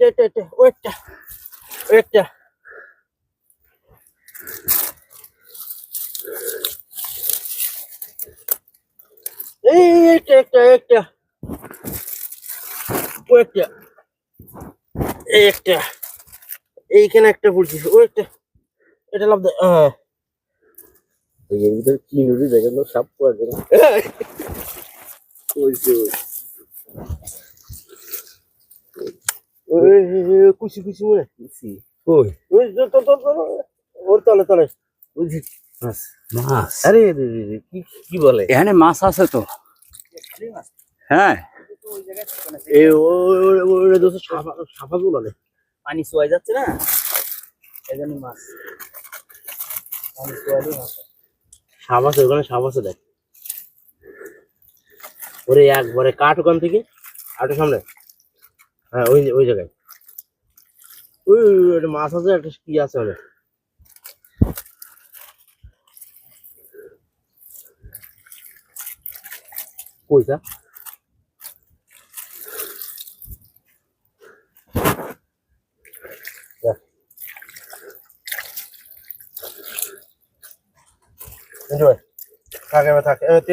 এটা এটা এটা ওইটা এই এইটা একটা একটা। ওইটা এই একটা এইখানে একটা পড়ছি ওইটা এটা লাভ দে হ্যাঁ এর ভিতরে কি নুড়ি দেখেন সাপ পড়ে ওই যে ওই ওই, ওই, ওই, কুচি কুচি মনে ওই ওর তলে তলে। ওই মাছ। মাছ? আরে রে রে রে, কি কি বলে? এখানে মাছ আছে তো। হ্যাঁ। এ দোস্ত সাফা নে। পানি যাচ্ছে না? জন্য মাছ। পানি শুয়াইলে মাছ সাপ আছে ওখানে সাপ আছে দেখ। ওরে একবারে কাঠ ওখান থেকে। আটো সামনে। হ্যাঁ ওই ওই জায়গায়। ওই একটা মাছ আছে একটা কি আছে ওখানে কইটা Enjoy. থাকে এ, তুই